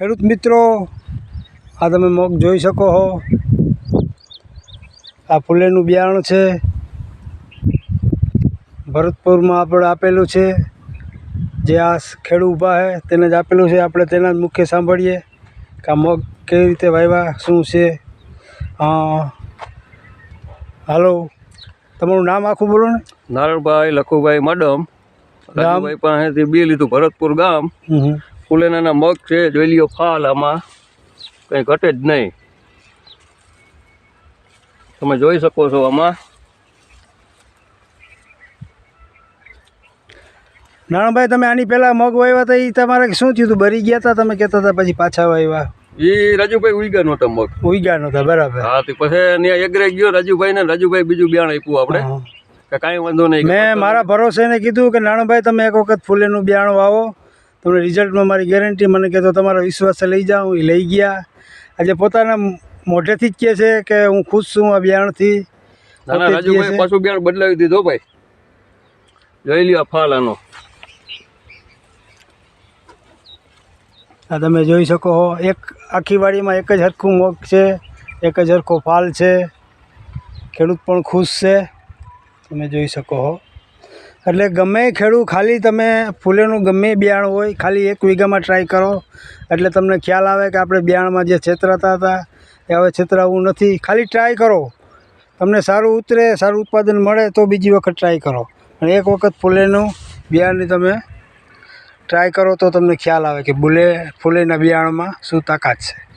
ખેડૂત મિત્રો આ તમે મગ જોઈ શકો હો. આ ફૂલેનું બિયારણ છે. ભરતપુરમાં આપણે આપેલું છે. જે આ ખેડૂ ઊભા છે તેને જ આપેલું છે. આપણે તેના જ મુખ્ય સાંભળીએ કે આ મગ કેવી રીતે વાવ્યા શું છે. હા હાલો તમારું નામ આખું બોલો ને. નારણભાઈ લખુભાઈ મડમ. રાજુભાઈ પાસેથી બી લીધું ભરતપુર ગામ. ફૂલેનાના મગ છે જોઈ લ્યો ફાલ આમાં. કંઈ ઘટે જ નહીં. તમે જોઈ શકો છો આમાં. નાણાભાઈ તમે આની પહેલાં મગ વાવ્યા હતા એ તમારે શું થયું હતું બરી ગયા હતા તમે કહેતા હતા પછી પાછા વાવ્યા. એ રાજુભાઈ ઉઈગા નહોતા મગ. ઉઈગા નહોતા બરાબર. હા તે પછી ત્યાં એગ્રે ગયો રાજુભાઈ ને રાજુભાઈ બીજું બિયાણ આપ્યું આપણે. કે કાંઈ વાંધો નહીં મેં મારા ભરોસે કીધું કે નાણાભાઈ તમે એક વખત ફૂલેનું બિયાણ વાવો. તમને રિઝલ્ટમાં મારી ગેરંટી મને કહેતો તમારા વિશ્વાસે લઈ જાઉં એ લઈ ગયા. આજે પોતાના મોઢેથી જ કહે છે કે હું ખુશ છું આ બિયારણથી. પાછું બિયારણ બદલાવી દીધો ભાઈ. જોઈ લ્યો ફાલ આનો. આ તમે જોઈ શકો છો એક આખી વાડીમાં એક જ હરખું મગ છે એક જ હરખો ફાલ છે. ખેડૂત પણ ખુશ છે. તમે જોઈ શકો છો એટલે ગમે ખેડૂ ખાલી તમે ફૂલેનું ગમે બિયાણ હોય, ખાલી એક વીઘામાં ટ્રાય કરો. એટલે તમને ખ્યાલ આવે કે આપણે બિયાણમાં જે છેતરાતા હતા, એ હવે છેતરાવું નથી. ખાલી ટ્રાય કરો. તમને સારું ઉતરે, સારું ઉત્પાદન મળે, તો બીજી વખત ટ્રાય કરો. અને એક વખત ફૂલેનું બિયારણની તમે ટ્રાય કરો તો તમને ખ્યાલ આવે કે બુલે ફૂલેના બિયાણમાં શું તાકાત છે.